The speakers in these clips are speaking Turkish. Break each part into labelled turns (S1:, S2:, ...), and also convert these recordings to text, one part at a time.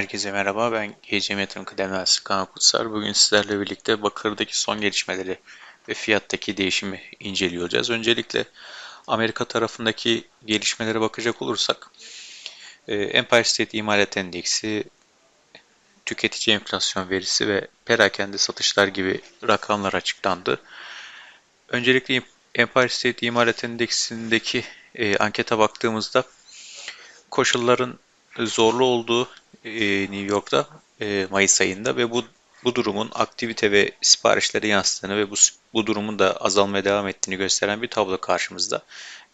S1: Herkese merhaba, ben GCM Yatırım Kıdemlisi Kaan Kutsar. Bugün sizlerle birlikte bakırdaki son gelişmeleri ve fiyattaki değişimi inceliyoruz. Öncelikle Amerika tarafındaki gelişmelere bakacak olursak, e, Empire State İmalat Endeksi, tüketici enflasyon verisi ve perakende satışlar gibi rakamlar açıklandı. Öncelikle Empire State İmalat Endeksindeki e, ankete baktığımızda koşulların zorlu olduğu e, New York'ta e, Mayıs ayında ve bu bu durumun aktivite ve siparişlere yansıdığını ve bu, bu durumun da azalmaya devam ettiğini gösteren bir tablo karşımızda.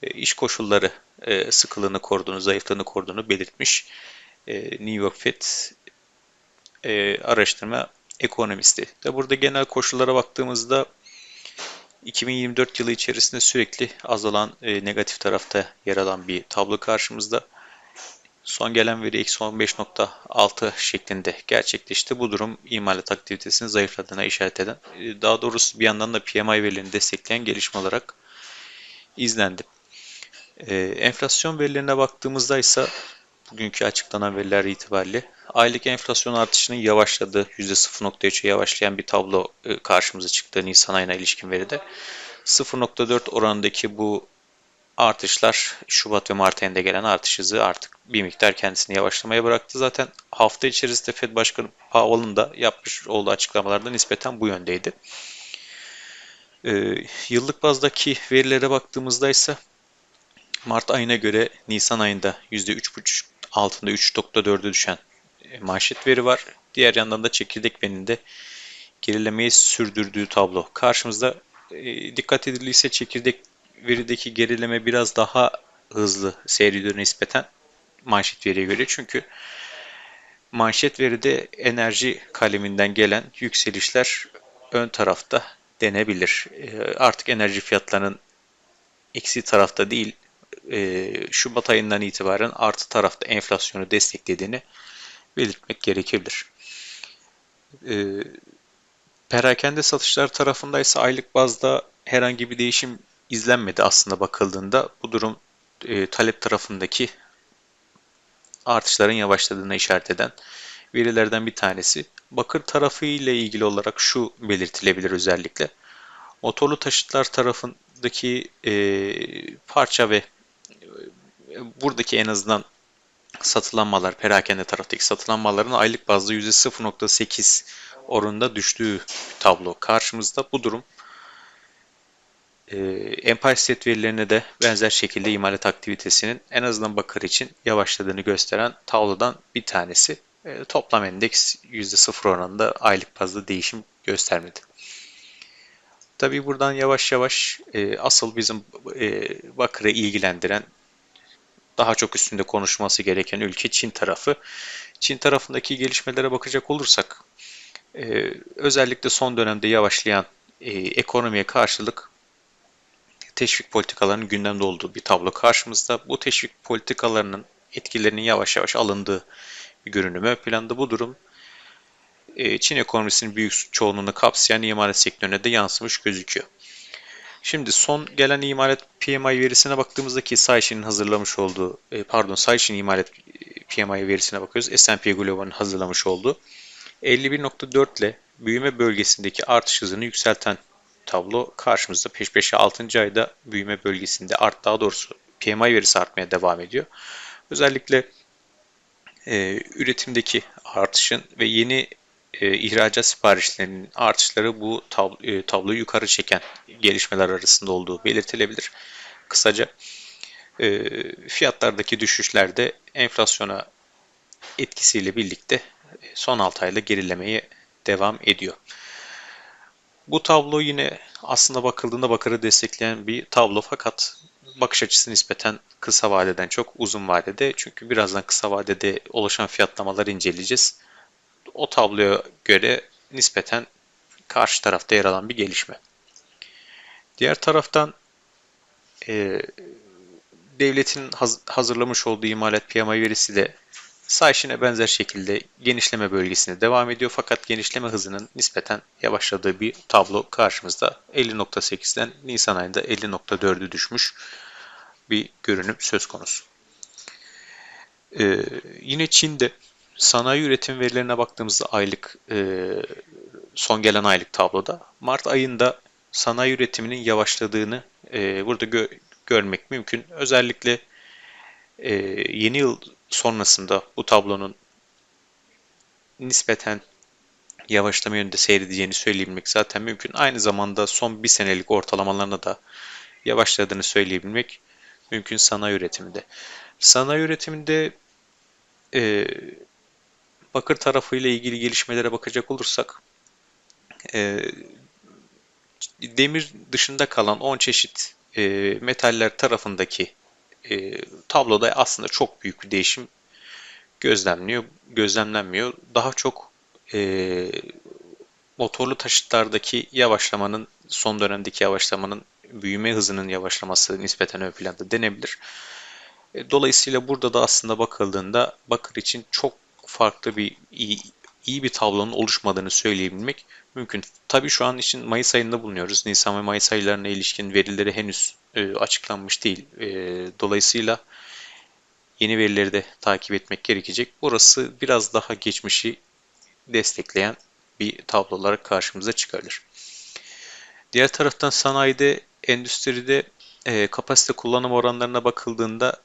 S1: E, iş koşulları e, sıkılığını koruduğunu, zayıflığını koruduğunu belirtmiş e, New York Fed e, araştırma ekonomisti. De burada genel koşullara baktığımızda 2024 yılı içerisinde sürekli azalan e, negatif tarafta yer alan bir tablo karşımızda. Son gelen veri eksi 15.6 şeklinde gerçekleşti. Bu durum imalat aktivitesinin zayıfladığına işaret eden, e, daha doğrusu bir yandan da PMI verilerini destekleyen gelişme olarak izlendi. Ee, enflasyon verilerine baktığımızda ise bugünkü açıklanan veriler itibariyle aylık enflasyon artışının yavaşladığı %0.3'e yavaşlayan bir tablo e, karşımıza çıktı Nisan ayına ilişkin veride. 0.4 oranındaki bu artışlar Şubat ve Mart ayında gelen artış hızı artık bir miktar kendisini yavaşlamaya bıraktı. Zaten hafta içerisinde Fed Başkanı Powell'ın da yapmış olduğu açıklamalarda nispeten bu yöndeydi. Ee, yıllık bazdaki verilere baktığımızda ise Mart ayına göre Nisan ayında %3,5 altında 3.4'e düşen e, manşet veri var. Diğer yandan da çekirdek beninde gerilemeyi sürdürdüğü tablo. Karşımızda e, dikkat edildiyse çekirdek verideki gerileme biraz daha hızlı seyrediyor nispeten manşet veriye göre. Çünkü manşet veride enerji kaleminden gelen yükselişler ön tarafta denebilir. Ee, artık enerji fiyatlarının eksi tarafta değil e, Şubat ayından itibaren artı tarafta enflasyonu desteklediğini belirtmek gerekebilir. Ee, perakende satışlar tarafında ise aylık bazda herhangi bir değişim izlenmedi aslında bakıldığında. Bu durum e, talep tarafındaki artışların yavaşladığına işaret eden verilerden bir tanesi. Bakır tarafı ile ilgili olarak şu belirtilebilir özellikle. Motorlu taşıtlar tarafındaki e, parça ve e, buradaki en azından satılanmalar, perakende taraftaki satılanmaların aylık bazda %0.8 oranında düştüğü tablo karşımızda. Bu durum e, Empire State verilerine de benzer şekilde imalat aktivitesinin en azından bakır için yavaşladığını gösteren tablodan bir tanesi. E, toplam endeks %0 oranında aylık bazda değişim göstermedi. Tabii buradan yavaş yavaş e, asıl bizim e, bakırı ilgilendiren daha çok üstünde konuşması gereken ülke Çin tarafı. Çin tarafındaki gelişmelere bakacak olursak e, özellikle son dönemde yavaşlayan ekonomiye karşılık teşvik politikalarının gündemde olduğu bir tablo karşımızda. Bu teşvik politikalarının etkilerinin yavaş yavaş alındığı bir görünüm planda. Bu durum e, Çin ekonomisinin büyük çoğunluğunu kapsayan imalat sektörüne de yansımış gözüküyor. Şimdi son gelen imalat PMI verisine baktığımızda ki Saishin'in hazırlamış olduğu, e, pardon Saishin imalat PMI verisine bakıyoruz. S&P Global'ın hazırlamış olduğu 51.4 ile büyüme bölgesindeki artış hızını yükselten tablo karşımızda. Peş peşe 6. ayda büyüme bölgesinde art daha doğrusu PMI verisi artmaya devam ediyor. Özellikle e, üretimdeki artışın ve yeni e, ihracat siparişlerinin artışları bu tablo, e, tabloyu yukarı çeken gelişmeler arasında olduğu belirtilebilir. Kısaca e, fiyatlardaki düşüşler de enflasyona etkisiyle birlikte son 6 ayda gerilemeye devam ediyor. Bu tablo yine aslında bakıldığında Bakar'ı destekleyen bir tablo fakat bakış açısı nispeten kısa vadeden çok uzun vadede. Çünkü birazdan kısa vadede oluşan fiyatlamaları inceleyeceğiz. O tabloya göre nispeten karşı tarafta yer alan bir gelişme. Diğer taraftan e, devletin haz hazırlamış olduğu imalat PMI verisi de Saishin'e benzer şekilde genişleme bölgesinde devam ediyor fakat genişleme hızının nispeten yavaşladığı bir tablo karşımızda. 50.8'den Nisan ayında 50.4'ü düşmüş bir görünüm söz konusu. Ee, yine Çin'de sanayi üretim verilerine baktığımızda aylık e, son gelen aylık tabloda Mart ayında sanayi üretiminin yavaşladığını e, burada gö görmek mümkün. Özellikle e, yeni yıl sonrasında bu tablonun nispeten yavaşlama yönünde seyredeceğini söyleyebilmek zaten mümkün. Aynı zamanda son bir senelik ortalamalarına da yavaşladığını söyleyebilmek mümkün sanayi üretiminde. Sanayi üretiminde e, bakır tarafıyla ilgili gelişmelere bakacak olursak e, demir dışında kalan 10 çeşit e, metaller tarafındaki e, tabloda aslında çok büyük bir değişim gözlemliyor, gözlemlenmiyor. Daha çok e, motorlu taşıtlardaki yavaşlamanın, son dönemdeki yavaşlamanın büyüme hızının yavaşlaması nispeten ön planda denebilir. E, dolayısıyla burada da aslında bakıldığında bakır için çok farklı bir iyi, iyi bir tablonun oluşmadığını söyleyebilmek mümkün. Tabii şu an için Mayıs ayında bulunuyoruz. Nisan ve Mayıs aylarına ilişkin verileri henüz e, açıklanmış değil. E, dolayısıyla yeni verileri de takip etmek gerekecek. Burası biraz daha geçmişi destekleyen bir tablo olarak karşımıza çıkarılır. Diğer taraftan sanayide, endüstride e, kapasite kullanım oranlarına bakıldığında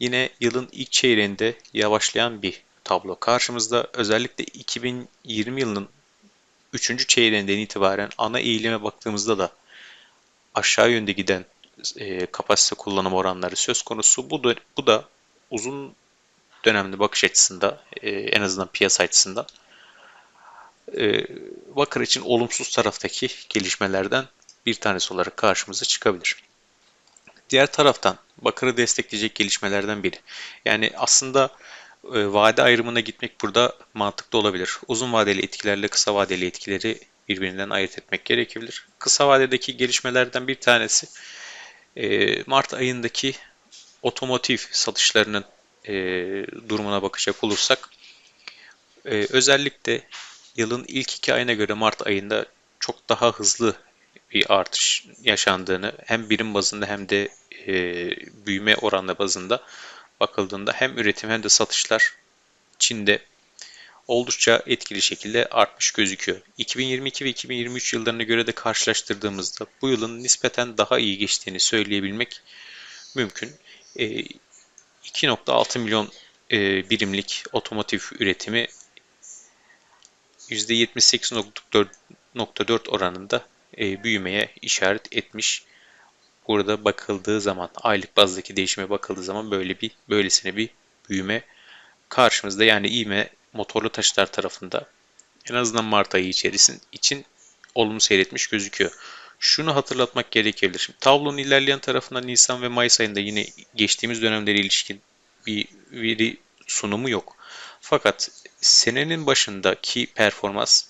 S1: yine yılın ilk çeyreğinde yavaşlayan bir tablo. Karşımızda özellikle 2020 yılının 3. çeyreğinden itibaren ana eğilime baktığımızda da aşağı yönde giden e, kapasite kullanım oranları söz konusu. Bu da, bu da uzun dönemli bakış açısında e, en azından piyasa açısından e, Bakır için olumsuz taraftaki gelişmelerden bir tanesi olarak karşımıza çıkabilir. Diğer taraftan Bakır'ı destekleyecek gelişmelerden biri. Yani aslında e, vade ayrımına gitmek burada mantıklı olabilir. Uzun vadeli etkilerle kısa vadeli etkileri birbirinden ayırt etmek gerekebilir. Kısa vadedeki gelişmelerden bir tanesi Mart ayındaki otomotiv satışlarının e, durumuna bakacak olursak e, özellikle yılın ilk iki ayına göre Mart ayında çok daha hızlı bir artış yaşandığını hem birim bazında hem de e, büyüme oranla bazında bakıldığında hem üretim hem de satışlar Çin'de oldukça etkili şekilde artmış gözüküyor. 2022 ve 2023 yıllarına göre de karşılaştırdığımızda bu yılın nispeten daha iyi geçtiğini söyleyebilmek mümkün. 2.6 e, milyon e, birimlik otomotiv üretimi %78.4 oranında e, büyümeye işaret etmiş. Burada bakıldığı zaman aylık bazdaki değişime bakıldığı zaman böyle bir böylesine bir büyüme karşımızda. Yani İİME motorlu taşıtlar tarafında en azından Mart ayı içerisinde için olumlu seyretmiş gözüküyor. Şunu hatırlatmak gerekebilir. Şimdi tablonun ilerleyen tarafında Nisan ve Mayıs ayında yine geçtiğimiz dönemlere ilişkin bir veri sunumu yok. Fakat senenin başındaki performans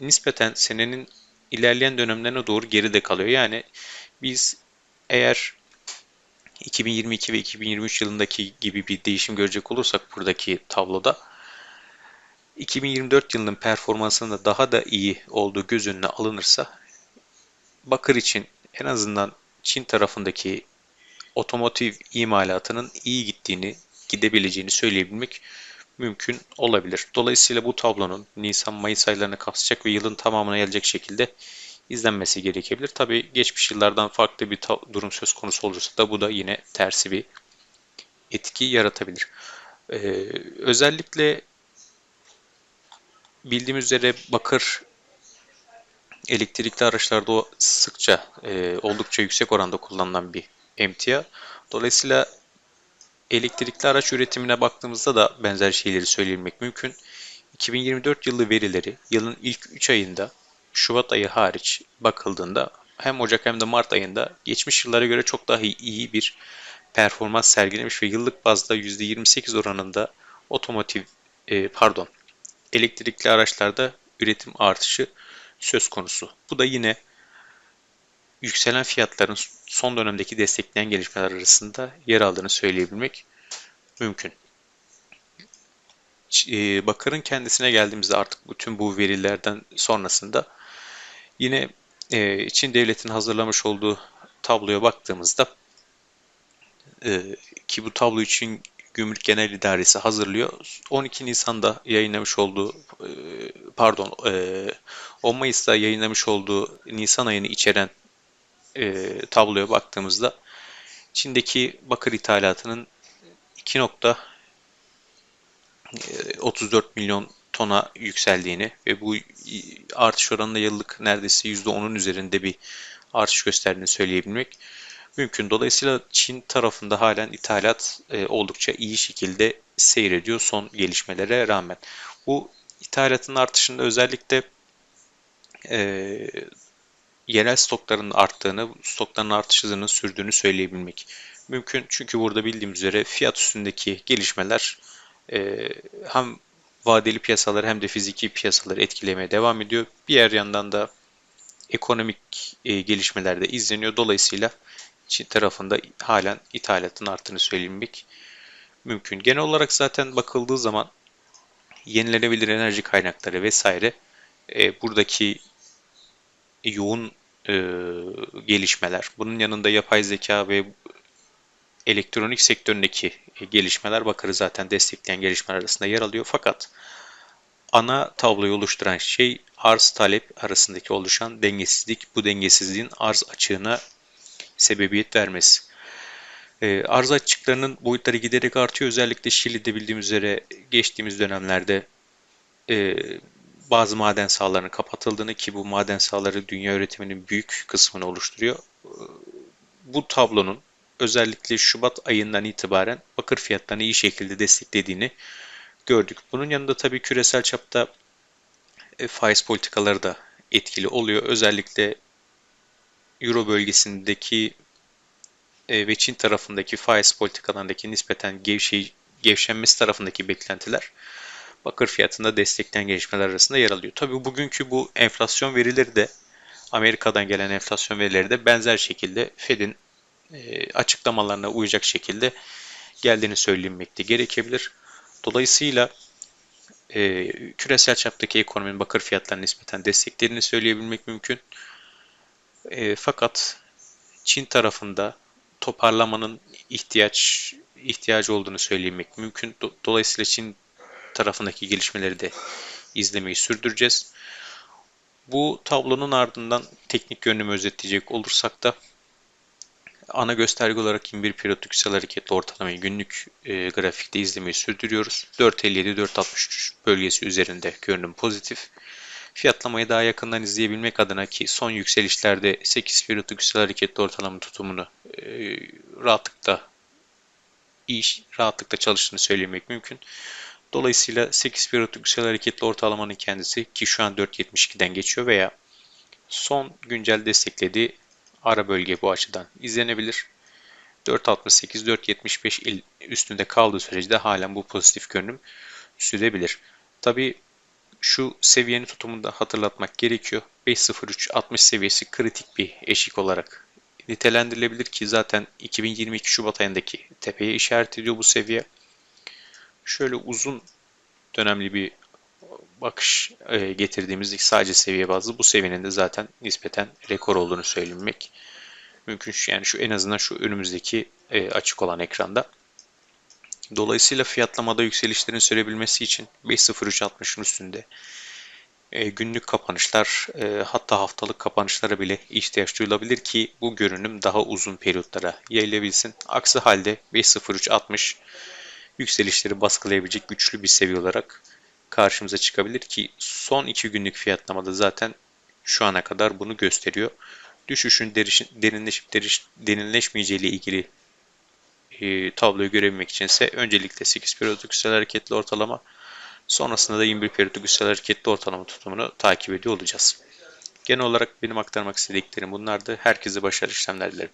S1: nispeten senenin ilerleyen dönemlerine doğru geride kalıyor. Yani biz eğer 2022 ve 2023 yılındaki gibi bir değişim görecek olursak buradaki tabloda 2024 yılının performansının da daha da iyi olduğu göz önüne alınırsa bakır için en azından Çin tarafındaki otomotiv imalatının iyi gittiğini, gidebileceğini söyleyebilmek mümkün olabilir. Dolayısıyla bu tablonun Nisan-Mayıs aylarını kapsayacak ve yılın tamamına gelecek şekilde izlenmesi gerekebilir. Tabi geçmiş yıllardan farklı bir durum söz konusu olursa da bu da yine tersi bir etki yaratabilir. Ee, özellikle bildiğimiz üzere bakır elektrikli araçlarda sıkça e, oldukça yüksek oranda kullanılan bir emtia. Dolayısıyla elektrikli araç üretimine baktığımızda da benzer şeyleri söylemek mümkün. 2024 yılı verileri yılın ilk 3 ayında Şubat ayı hariç bakıldığında hem Ocak hem de Mart ayında geçmiş yıllara göre çok daha iyi bir performans sergilemiş ve yıllık bazda %28 oranında otomotiv e, pardon elektrikli araçlarda üretim artışı söz konusu. Bu da yine yükselen fiyatların son dönemdeki destekleyen gelişmeler arasında yer aldığını söyleyebilmek mümkün. E, Bakar'ın kendisine geldiğimizde artık bütün bu verilerden sonrasında yine e, Çin devletinin hazırlamış olduğu tabloya baktığımızda e, ki bu tablo için Gümrük Genel İdaresi hazırlıyor. 12 Nisan'da yayınlamış olduğu e, pardon 10 e, Mayıs'ta yayınlamış olduğu Nisan ayını içeren e, tabloya baktığımızda Çin'deki bakır ithalatının 2.34 milyon tona yükseldiğini ve bu artış oranında yıllık neredeyse %10'un üzerinde bir artış gösterdiğini söyleyebilmek mümkün. Dolayısıyla Çin tarafında halen ithalat e, oldukça iyi şekilde seyrediyor son gelişmelere rağmen. Bu ithalatın artışında özellikle e, yerel stokların arttığını, stokların artış hızının sürdüğünü söyleyebilmek mümkün. Çünkü burada bildiğimiz üzere fiyat üstündeki gelişmeler e, hem vadeli piyasaları hem de fiziki piyasaları etkilemeye devam ediyor. Bir yer yandan da ekonomik e, gelişmeler de izleniyor. Dolayısıyla tarafında halen ithalatın arttığını söylemek mümkün. Genel olarak zaten bakıldığı zaman yenilenebilir enerji kaynakları vesaire e, buradaki yoğun e, gelişmeler. Bunun yanında yapay zeka ve elektronik sektöründeki gelişmeler Bakar'ı zaten destekleyen gelişmeler arasında yer alıyor. Fakat ana tabloyu oluşturan şey arz talep arasındaki oluşan dengesizlik. Bu dengesizliğin arz açığına sebebiyet vermesi. E, arz açıklarının boyutları giderek artıyor. Özellikle Şili'de bildiğimiz üzere geçtiğimiz dönemlerde e, bazı maden sahalarının kapatıldığını ki bu maden sahaları dünya üretiminin büyük kısmını oluşturuyor. E, bu tablonun özellikle Şubat ayından itibaren bakır fiyatlarını iyi şekilde desteklediğini gördük. Bunun yanında tabii küresel çapta e, faiz politikaları da etkili oluyor. Özellikle Euro bölgesindeki e, ve Çin tarafındaki faiz politikalarındaki nispeten gevşey, gevşenmesi tarafındaki beklentiler bakır fiyatında destekleyen gelişmeler arasında yer alıyor. Tabii bugünkü bu enflasyon verileri de Amerika'dan gelen enflasyon verileri de benzer şekilde Fed'in e, açıklamalarına uyacak şekilde geldiğini söylenmekte gerekebilir. Dolayısıyla e, küresel çaptaki ekonominin bakır fiyatlarına nispeten desteklediğini söyleyebilmek mümkün. E, fakat Çin tarafında toparlamanın ihtiyaç ihtiyacı olduğunu söylemek mümkün. Dolayısıyla Çin tarafındaki gelişmeleri de izlemeyi sürdüreceğiz. Bu tablonun ardından teknik yönümü özetleyecek olursak da ana gösterge olarak 21 periyodik yüksel hareketli ortalamayı günlük e, grafikte izlemeyi sürdürüyoruz. 4.57-4.63 bölgesi üzerinde görünüm pozitif. Fiyatlamayı daha yakından izleyebilmek adına ki son yükselişlerde 8 periyodik yüksel hareketli ortalama tutumunu e, rahatlıkla iş rahatlıkla çalıştığını söylemek mümkün. Dolayısıyla 8 periyodik yüksel hareketli ortalamanın kendisi ki şu an 4.72'den geçiyor veya son güncel desteklediği ara bölge bu açıdan izlenebilir. 4.68-4.75 üstünde kaldığı sürece de halen bu pozitif görünüm sürebilir. Tabi şu seviyenin tutumunu da hatırlatmak gerekiyor. 5.03-60 seviyesi kritik bir eşik olarak nitelendirilebilir ki zaten 2022 Şubat ayındaki tepeye işaret ediyor bu seviye. Şöyle uzun dönemli bir bakış e, getirdiğimizde sadece seviye bazlı bu seviyenin de zaten nispeten rekor olduğunu söylemek mümkün. Yani şu en azından şu önümüzdeki e, açık olan ekranda. Dolayısıyla fiyatlamada yükselişlerin sürebilmesi için 5.03.60'ın üstünde e, günlük kapanışlar e, hatta haftalık kapanışlara bile ihtiyaç duyulabilir ki bu görünüm daha uzun periyotlara yayılabilsin. Aksi halde 5.03.60 yükselişleri baskılayabilecek güçlü bir seviye olarak karşımıza çıkabilir ki son iki günlük fiyatlamada zaten şu ana kadar bunu gösteriyor. Düşüşün derinleşip derinleşmeyeceği ile ilgili e, tabloyu görebilmek için ise öncelikle 8 periyodik yüksel hareketli ortalama sonrasında da 21 periyodik yüksel hareketli ortalama tutumunu takip ediyor olacağız. Genel olarak benim aktarmak istediklerim bunlardı. Herkese başarılı işlemler dilerim.